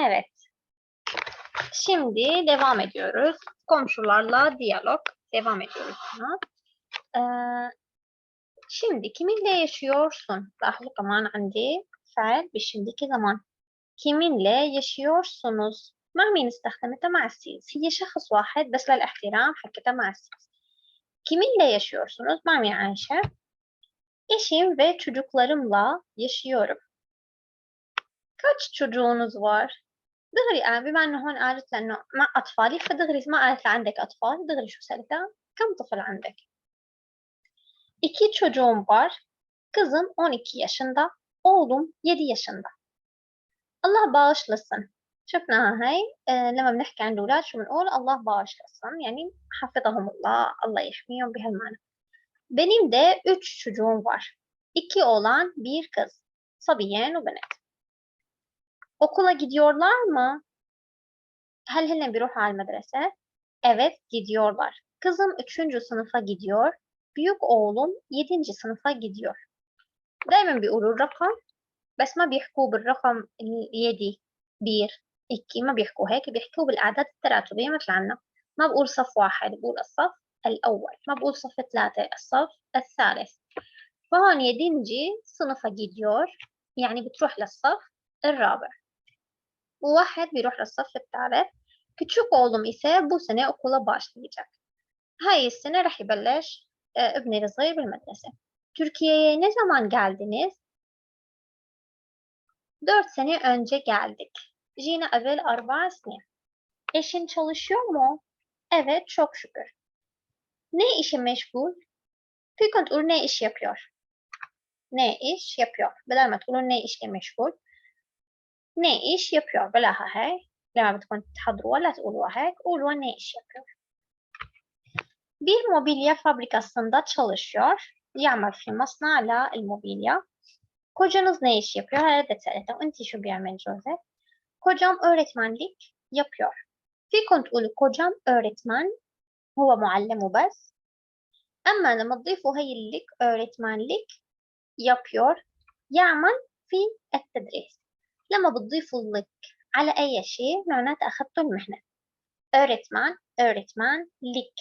Evet. Şimdi devam ediyoruz. Komşularla diyalog. Devam ediyoruz buna. Ee, şimdi kiminle yaşıyorsun? لاحظوا كمان عندي فعل بشمديكي zaman. Kiminle yaşıyorsunuz? مع مين استخدمتها مع السيز هي شخص واحد بس للاحترام حكيتها مع السيز Kiminle yaşıyorsunuz? مع مين عايشة؟ Eşim ve çocuklarımla yaşıyorum. Kaç çocuğunuz var؟ دغري أنا بما إنه هون قالت لأنه مع أطفالي فدغري ما قالت عندك أطفال دغري شو سألتها كم طفل عندك İki çocuğum var. Kızım 12 yaşında. Oğlum 7 yaşında. الله bağışlasın. شفناها هاي آه لما بنحكي عن الأولاد شو بنقول الله bağışlasın يعني حفظهم الله الله يحميهم بهالمعنى benim de üç çocuğum var. İki oğlan, bir kız. صبيان وبنات. Okula gidiyorlar mı? هل هن بيروحوا على المدرسة؟ Evet, gidiyorlar. Kızım üçüncü sınıfa gidiyor. Büyük oğlum yedinci sınıfa gidiyor. دايما بيقولوا الرقم بس ما بيحكوا بالرقم اليدي بير إكي ما بيحكوا هيك بيحكوا بالأعداد التراتبية مثل عنا ما بقول صف واحد بقول الصف الأول ما بقول صف ثلاثة الصف الثالث فهون يدنجي صنفها gidiyor يعني بتروح للصف الرابع Bu vahed bir ruhla saflık davet. Küçük oğlum ise bu sene okula başlayacak. Hayır sene rah ibelleş ibneri e, zayıf bir medrese. Türkiye'ye ne zaman geldiniz? Dört sene önce geldik. Jina evvel arba sene. Eşin çalışıyor mu? Evet çok şükür. Ne işe meşgul? Fikant Ur ne iş yapıyor? Ne iş yapıyor? Bilemet Ur ne işle meşgul? Ne iş yapıyor بلاها هاي لما بدكم تحضروها لا تقولوها هيك قولوا ne iş yapıyor bir mobilya fabrikasında çalışıyor يعمل في مصنع للموبيليا. kocanız ne iş yapıyor هذا سألته أنت شو بيعمل جوزك kocam öğretmenlik yapıyor فيكم تقولوا kocam öğretmen هو معلم وبس. أما لما تضيفوا هي اللك öğretmenlik yapıyor يعمل في التدريس. لما بتضيفوا اللك على أي شيء معناته أخذتوا المهنة öğretmen öğretmen lik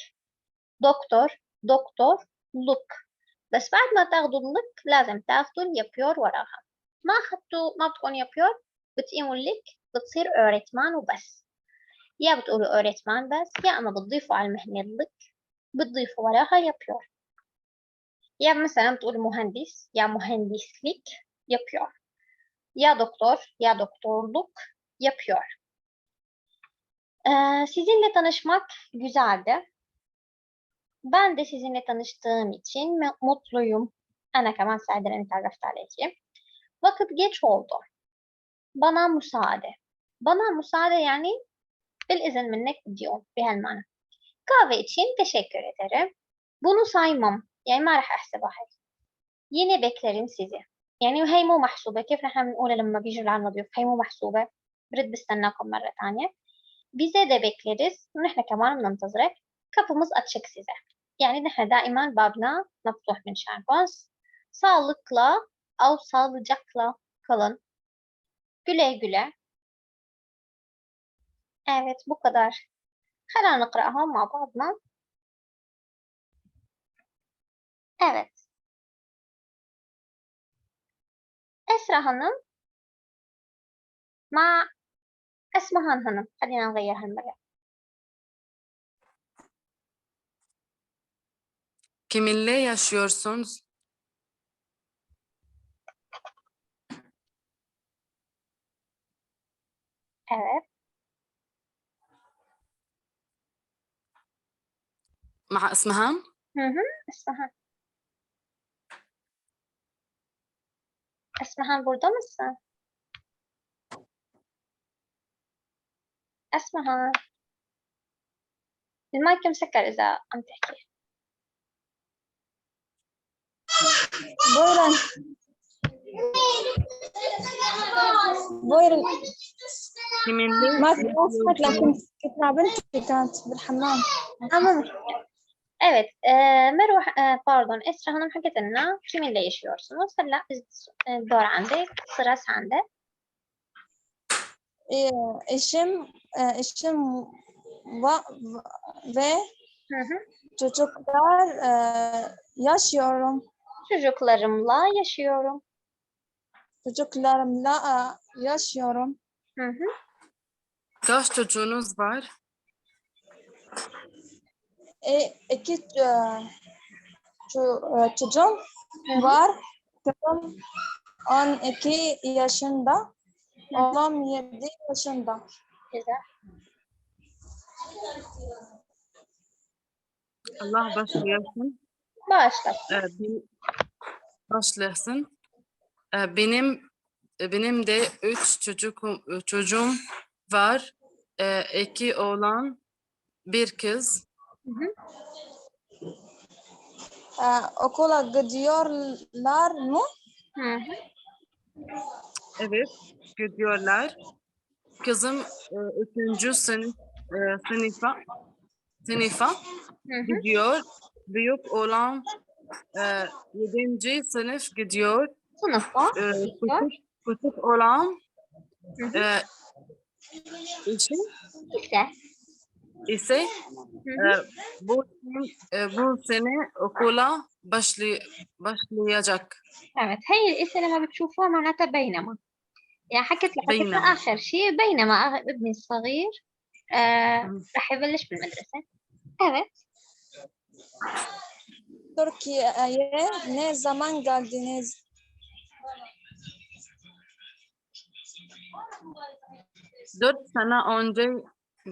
دكتور دكتور لك بس بعد ما تاخدوا اللك لازم تاخدوا yapıyor وراها. ما أخذتوا ما بتكون yapıyor بتقيموا اللك بتصير öğretmen وبس. يا بتقولوا öğretmen بس يا أما بتضيفوا على المهنة اللك بتضيفوا وراها yapıyor ya mesela بتقول مهندس ya mühendislik yapıyor ya doktor ya doktorluk yapıyor. Ee, sizinle tanışmak güzeldi. Ben de sizinle tanıştığım için mutluyum. Ana kaman serdiren taraftarlayıcı. Vakit geç oldu. Bana müsaade. Bana müsaade yani bil izin minnek diyor bir helmana. Kahve için teşekkür ederim. Bunu saymam. Yani merhaba Yine beklerim sizi. يعني هي مو محسوبة كيف نحن بنقولها لما بيجوا لعنا ضيوف هي مو محسوبة برد بستناكم مرة تانية bize de bekleriz ونحن كمان بننتظرك kapımız açık size يعني نحن دائما بابنا مفتوح من شانكم sağlıkla أو sağlıcakla kalın güle güle evet bu kadar خلينا نقرأها مع بعضنا evet Esra Hanım مع اسمهان هانم خلينا نغيرها المرة Kiminle yaşıyorsunuz? evet مع اسمهان؟ hı hı اسمهان اسمهان burada mısın? اسمهان المايك مسكر إذا عم تحكي. Buyurun. Kiminle ما في وصفك لكن كنت مع بنتي كانت بالحمام Ama مشكلة. Evet, e, Meru, e, pardon Esra Hanım hakikaten Haketen'le kiminle yaşıyorsunuz? Hala biz e, Doran'de, sıra sende. E, eşim, e, eşim va, va, ve hı hı. çocuklar e, yaşıyorum. Çocuklarımla yaşıyorum. Çocuklarımla e, yaşıyorum. Hı hı. Kaç çocuğunuz var? E, iki e, ço- e, çocuğum var. Kızım 12 yaşında. Oğlum 7 yaşında. Güzel. Allah başlayasın. Başla. Başlasın. Ee, benim benim de üç çocuk çocuğum var. İki oğlan, bir kız. Hı hı. E, okula gidiyorlar mı? Hı hı. Evet, gidiyorlar. Kızım e, üçüncü sınıf e, sınıfa sınıfa Hı hı. gidiyor. Büyük olan e, yedinci sınıf gidiyor. Sınıfa E, küçük, küçük olan Hı hı. e, eşi İşte ise Hı hı. e, bu e, bu sene okula başlay başlayacak. Evet هي الاسم لما بتشوفوها معناتها بينما يعني حكيت لحكيت بينما. آخر شيء بينما أغ- ابني الصغير آه مم. رح يبلش بالمدرسة evet Türkiye'ye ne zaman geldiniz? Dört sene önce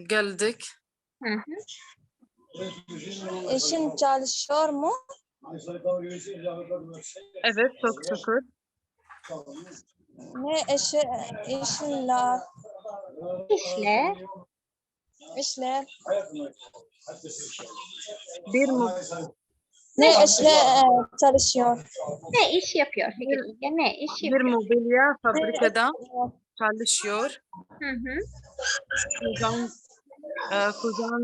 geldik. Hı hı. Eşin çalışıyor mu? Evet, çok şükür. Ne eşi, eşinler, İşle işler? Bir mu Ne işle e, çalışıyor? ne iş yapıyor? Peki, ne iş bir yapıyor? mobilya fabrikada çalışıyor. Hı hı. Kocam, e, kocam,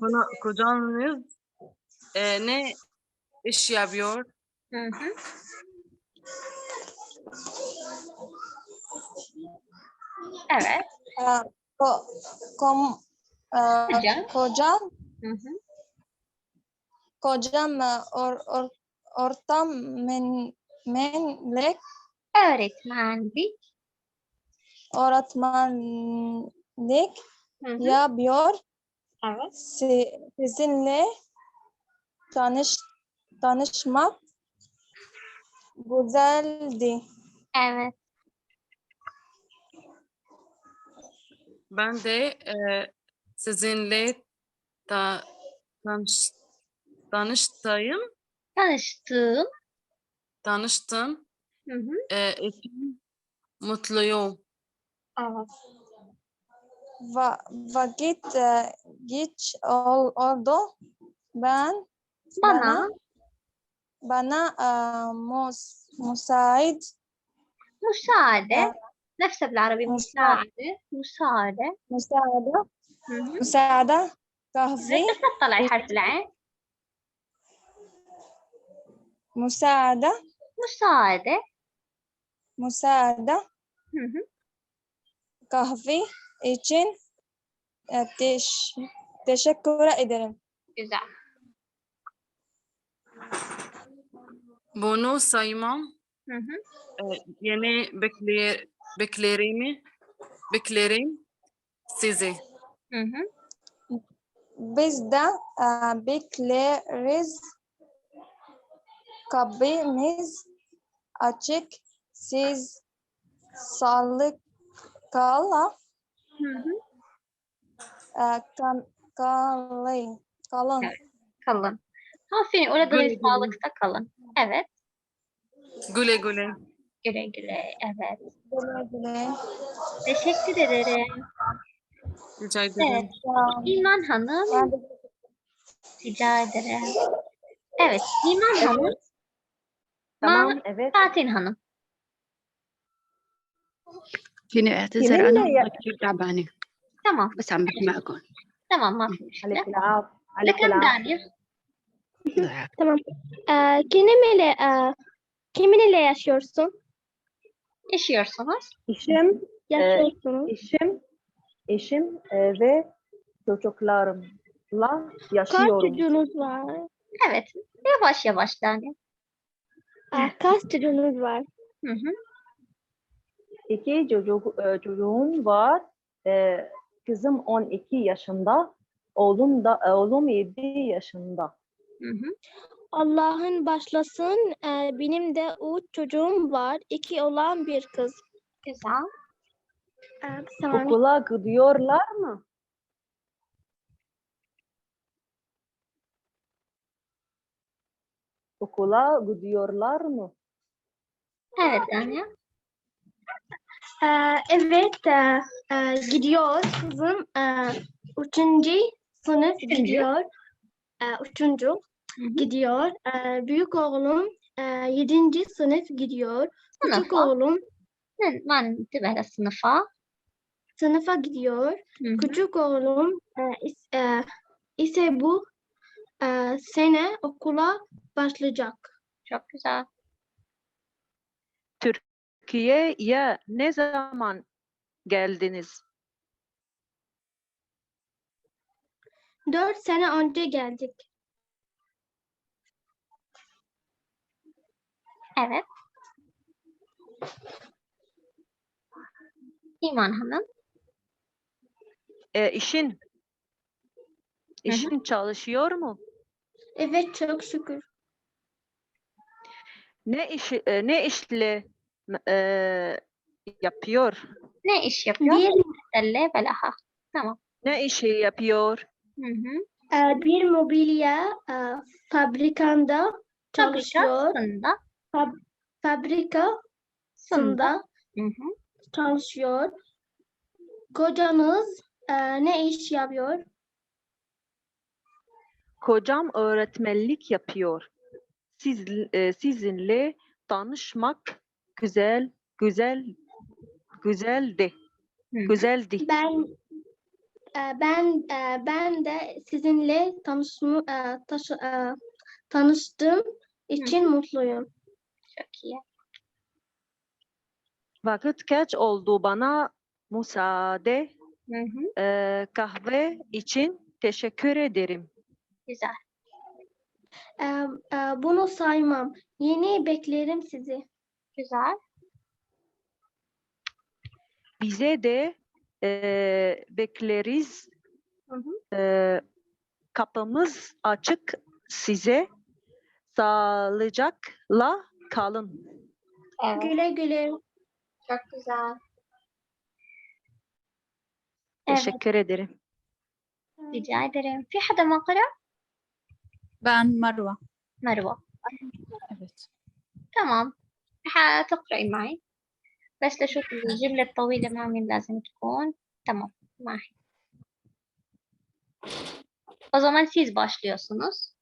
kona- kocanız e, ne iş yapıyor? Hı hı. Evet. E, ko, kom, e, Kocam. kocam, Hı hı. kocam e, or, or, ortam men, menlek Öğretmenlik. öğretmenlik Hı hı. yapıyor. Evet. Si- Sizinle tanış, tanışmak güzeldi. Evet. Ben de e, sizinle ta, tanış, tanıştayım, Tanıştığım. tanıştım. Hı hı. E, mutluyum. Evet. وقت جيتش اول اوردو بان بانا بانا موس مساعد مساعدة نفسها بالعربي مساعدة مساعدة مساعدة مساعدة قهوة تطلعي حرف العين مساعدة مساعدة مساعدة كهفي için e, teş, teşekkür ederim. Güzel. Bunu saymam. Hı hı. E, yeni bekler, beklerimi beklerim sizi. Hı hı. Biz de e, bekleriz. Kapımız açık. Siz sağlıklı Hı ee, kan, kalın. Kalın. Evet, kalın. Aferin. Orada güle da sağlıkta kalın. Evet. Güle güle. Güle güle. Evet. Güle güle. Teşekkür ederim. Rica ederim. Evet. İman Hanım. Ben. Rica ederim. Evet. İman evet. Hanım. Tamam. Ma evet. Fatin Hanım. فيني اعتذر كمان انا يا- والله كثير تعبانه Tamam. بس عم بسمعكم Tamam. ما في مشكلة. عليك العافية عليك لكن العافية Daniel. Tamam. Ee, kiminle, e, kiminle yaşıyorsun? Yaşıyorsunuz. İşim, Yaşıyorsunuz. eşim, eşim e, ve çocuklarımla Kaç yaşıyorum. çocuğunuz var? Evet. Yavaş yavaş yani. Aa, Kaç çocuğunuz var? Hı hı. İki çocuk, e, çocuğum var. E, kızım 12 yaşında, oğlum da e, oğlum 7 yaşında. Hı hı. Allah'ın başlasın. Benim de üç çocuğum var. İki olan bir kız. Güzel. Bir saniye. Okula gidiyorlar mı? Okula gidiyorlar mı? Evet yani. Ee, evet, e, e, gidiyor kızım. E, üçüncü sınıf gidiyor. E, üçüncü Hı -hı. gidiyor. E, büyük oğlum e, yedinci sınıf gidiyor. Sınıfa. Küçük oğlum. Ben, ben de sınıfa. Sınıfa gidiyor. Hı-hı. Küçük oğlum e, e, ise bu e, sene okula başlayacak. Çok güzel. Türkiye'ye ne zaman geldiniz? Dört sene önce geldik. Evet. İman Hanım. E, işin işin çalışıyor mu? Evet çok şükür. Ne iş e, ne işle e, yapıyor? Ne iş yapıyor? Bir, Delle belaha. Tamam. Ne işi yapıyor? Hı hı. e, bir mobilya e, fabrikanda çalışıyor. Fabrikasında. Fabrikasında Sında. Hı hı. çalışıyor. Kocanız e, ne iş yapıyor? Kocam öğretmenlik yapıyor. Siz e, sizinle tanışmak güzel güzel güzeldi. Hı. Güzeldi. Ben e, ben e, ben de sizinle tanışma, e, taşı, e, tanıştığım için mutluyum. Çok iyi. Vakit geç oldu bana müsaade Hı hı. e, kahve için teşekkür ederim. Güzel. E, e, bunu saymam. Yeni beklerim sizi. Güzel. Bize de e, bekleriz. Hı hı. E, kapımız açık size. Sağlıcakla kalın. Evet. Güle güle. Çok güzel. Teşekkür ederim. Rica ederim. Fi hada makara? Ben Marwa. Marwa. Evet. Tamam. حتقرأي معي. بس لشوف الجملة الطويلة مع مين لازم تكون. Tamam. معي. O zaman siz başlıyorsunuz.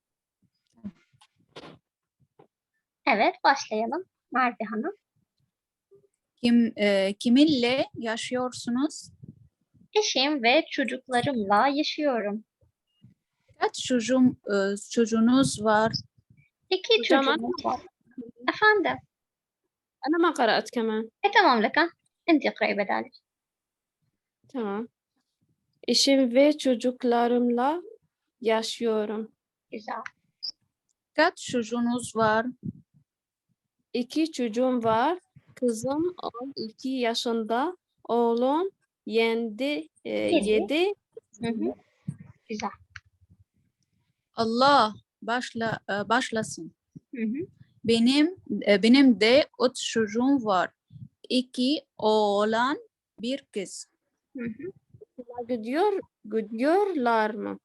Evet, başlayalım. Merve Hanım. Kim, e, kiminle yaşıyorsunuz? Eşim ve çocuklarımla yaşıyorum. Kaç çocuğum, e, çocuğunuz var? İki Hocam, çocuğum var. Efendim. أنا ما قرأت كمان E tamam Laka. أنت اقرأي بدالي. tamam eşim ve çocuklarımla yaşıyorum Güzel. Kaç çocuğunuz var? İki çocuğum var kızım 12 yaşında oğlum yendi, e, Yedi. yedi Hı hı. Güzel. Allah başla, e, başlasın. Hı hı. Benim e, benim de üç çocuğum var. İki oğlan, bir kız. Hı hı. gidiyor gidiyorlar mı?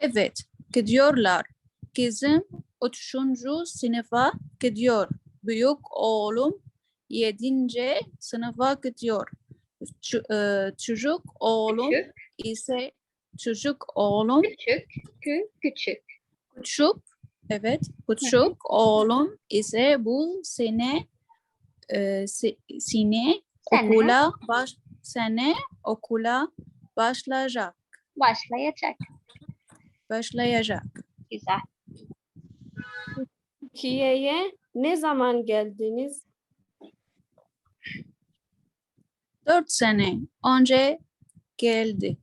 Evet, gidiyorlar. Kızım üçüncü sınıfa gidiyor. Büyük oğlum yedinci sınıfa gidiyor. Ç- e, çocuk oğlum Küçük, ise çocuk oğlum küçük, kü, küçük. küçük evet küçük oğlum ise bu sene e, se- sene Sene. okula baş sene okula başlayacak Başlayacak. başlayacak. Güzel. Türkiye'ye ne zaman geldiniz? Dört sene önce geldik.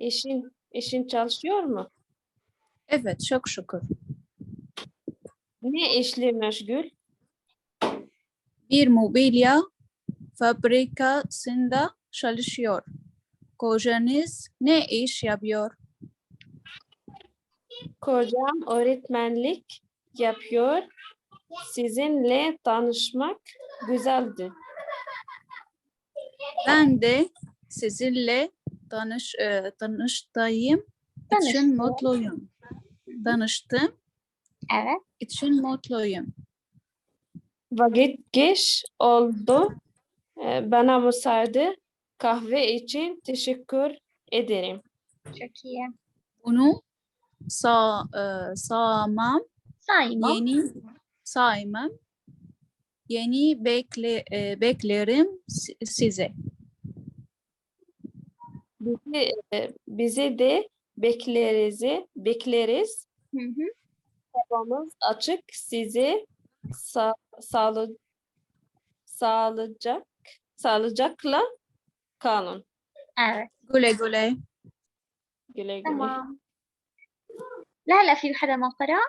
Eşin, eşin çalışıyor mu? Evet, çok şükür. Ne işle meşgul? Bir mobilya fabrikasında çalışıyor. Kocanız ne iş yapıyor? Kocam öğretmenlik yapıyor. Sizinle tanışmak güzeldi. Ben de sizinle tanış, e, tanıştığım için Tanıştım. mutluyum. Tanıştım Evet. için mutluyum. Vakit geç oldu. Ee, Bana müsaade. Kahve için teşekkür ederim. Çok iyi. Bunu sağ, e, sağmam, Saymam. yeni saymam, yeni bekle, e, beklerim si- size. Bizi, e, bizi de bekleriz, bekleriz. Hı hı. Kapımız açık. Sizi sa sağlı sağlayacak sağlıcakla kalın. Evet. Güle güle. Güle güle. تمام لا هلا في حدا ما قرأ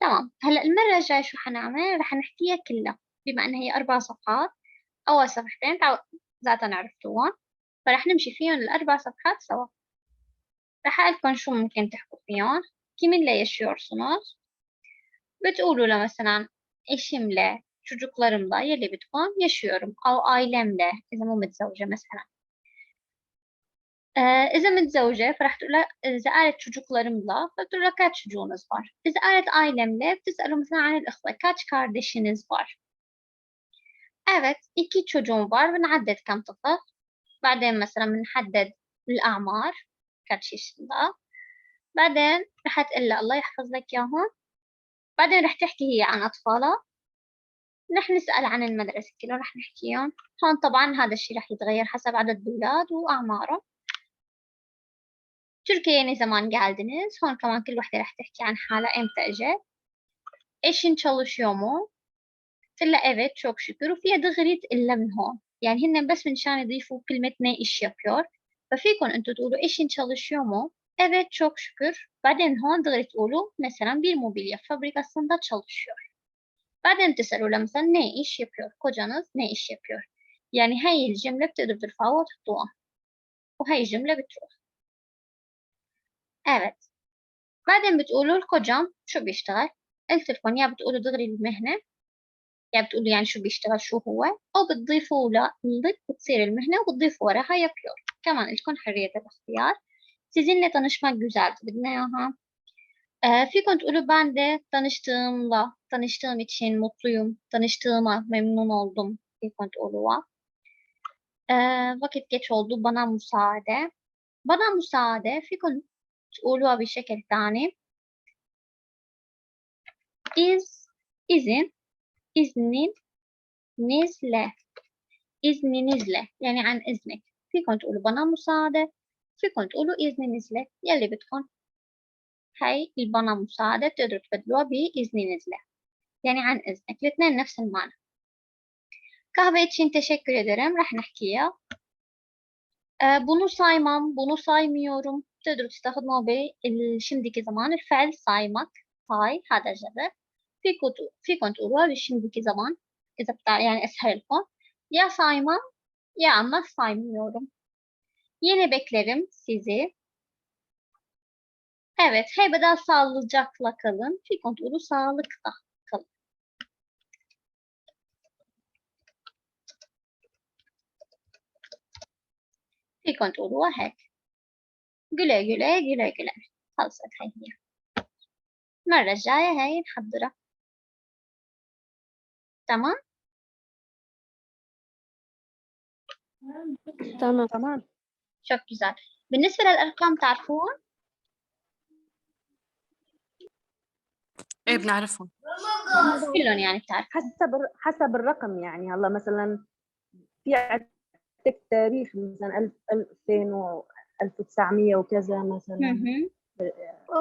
تمام هلا المرة الجاية شو حنعمل رح نحكيها كلها بما أن هي أربع صفحات أول صفحتين تعو... ذاتها عرفتوها فرح نمشي فيهم الأربع صفحات سوا رح أقلكم شو ممكن تحكوا فيهم kiminle yaşıyorsunuz بتقولوا له مثلا eşimle çocuklarımla يلي بدكم yaşıyorum أو ailemle إذا مو متزوجة مثلا آه، إذا متزوجة فرح تقول لها إذا قالت çocuklarımla فبتقول لها kaç çocuğunuz var إذا قالت ailemle بتسأله مثلا عن الإخوة kaç kardeşiniz var Evet iki çocuğum var بنعدد كم طفل بعدين مثلا بنحدد الأعمار kaç yaşında? بعدين رح تقول لها الله يحفظ لك إياهم بعدين رح تحكي هي عن أطفالها رح نسأل عن المدرسة كله رح نحكيهم هون طبعا هذا الشيء رح يتغير حسب عدد الأولاد وأعمارهم Türkiye'ye ne zaman geldiniz? Sonra kalan كل وحدة رح تحكي عن حالها إمتى اجت ايشن çalışıyor mu? قلت لها evet çok şükür وفيها دغري تقول لها من هون يعني هن بس من شان يضيفوا كلمة ne iş yapıyor ففيكم انتوا تقولوا ايشن çalışıyor mu? Evet çok şükür. بعدين هون دغري تقولوا مثلا bir mobilya fabrikasında çalışıyor. بعدين تسألوا لها مثلا ne iş yapıyor? Kocanız ne iş yapıyor? يعني هاي الجملة بتقدروا ترفعوها وتحطوها وهاي الجملة بتروح Evet. بعدين بتقولوا الكوجام شو بيشتغل قلت لكم يا بتقولوا دغري المهنة يا بتقولوا يعني شو بيشتغل شو هو أو بتضيفوا لا اللي بتصير المهنة وبتضيفوا وراها يبيور كمان لكم حرية الاختيار sizinle tanışmak güzeldi بدنا إياها Ee, فيكم تقولوا ben de tanıştığımla tanıştığım için mutluyum tanıştığıma memnun oldum فيكم تقولوها Ee, vakit geç oldu bana müsaade bana müsaade فيكم تقولوها بشكل ثاني إز إذن إذن نزلة إذن نزلة يعني عن إذنك فيكم تقولوا بنا مساعدة فيكم تقولوا إذن نزلة يلي بدكم هاي البنا مساعدة بتقدروا تبدلوها بإذن نزلة يعني عن إذنك الاثنين نفس المعنى kahve için teşekkür ederim. Rah nahkiya. Ee, bunu saymam, bunu saymıyorum. تقدروا تستخدموا بال- şimdiki zaman الفعل saymak هاي هذا جذر فيكم تق- فيكم تقولوها بالشمدiki zaman إذا بتاع يعني أسهل لكم ya saymam ya ama saymıyorum. Yine beklerim sizi. Evet, heybeden sağlıcakla kalın. فيكم تقولوا sağlıkla kalın. فيكم تقولوها هيك güle güle güle güle خلصت هاي هي المرة الجاية هاي نحضرها تمام؟ Tamam. Tamam. çok güzel بالنسبة للأرقام تعرفون؟ إيه بنعرفهم. كلهم يعني بتعرف. حسب الر- حسب الرقم يعني. هلا مثلا في عندك تاريخ مثلا 1000 2000 و 1900 وكذا مثلا.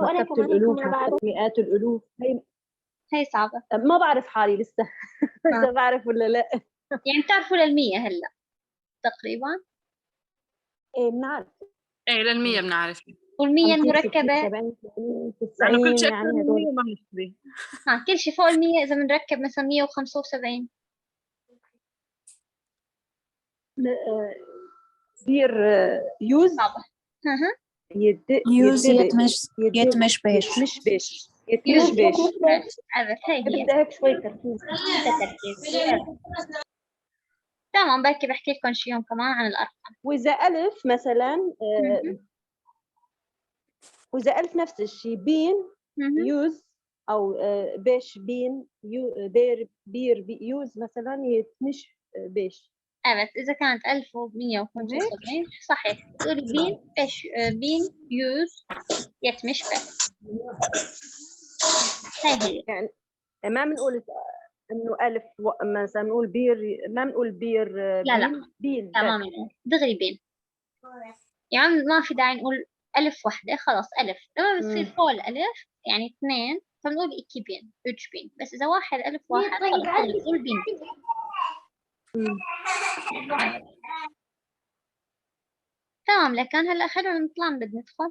مرتبة الألوف مرتبة مئات الألوف. هي هي صعبة. ما بعرف حالي لسه. إذا بعرف ولا لا. يعني بتعرفوا للمية هلا تقريبا؟ إيه بنعرف. إيه للمية بنعرف. والمية 50 60 المركبة؟ 70 80 لأنه كل 90 شيء يعني ما بنشتري ها كل شيء فوق المية إذا بنركب مثلا مية وخمسة وسبعين. آه، بير آه، يوز. صعبة. ها ها يد يوز يدب- يتمش يدب- يتمش بيش. يتمش بيش. هي بدها هيك شوي تركيز تمام بركي بحكي لكم شي يوم كمان عن الأرقام واذا الف مثلا. واذا الف نفس الشيء بين. يوز أو بيش بين يو بير بير بي يوز مثلا يتمش بيش عرفت إذا كانت ألف ومية وخمسة وسبعين صحيح تقولي بين آه، بين يوز يتمش بس هي يعني ما بنقول إنه ألف مثلا بنقول بير ما بنقول بير لا، لا. بين بين تماما دغري بين يعني ما في داعي نقول ألف وحدة خلاص ألف. لما بتصير مم. فوق الألف يعني اثنين فبنقول إكي بين üç بين. بس إذا واحد ألف واحد خلاص بنقول بين. تمام. لكن هلأ خلونا نطلع بدنا ندخل.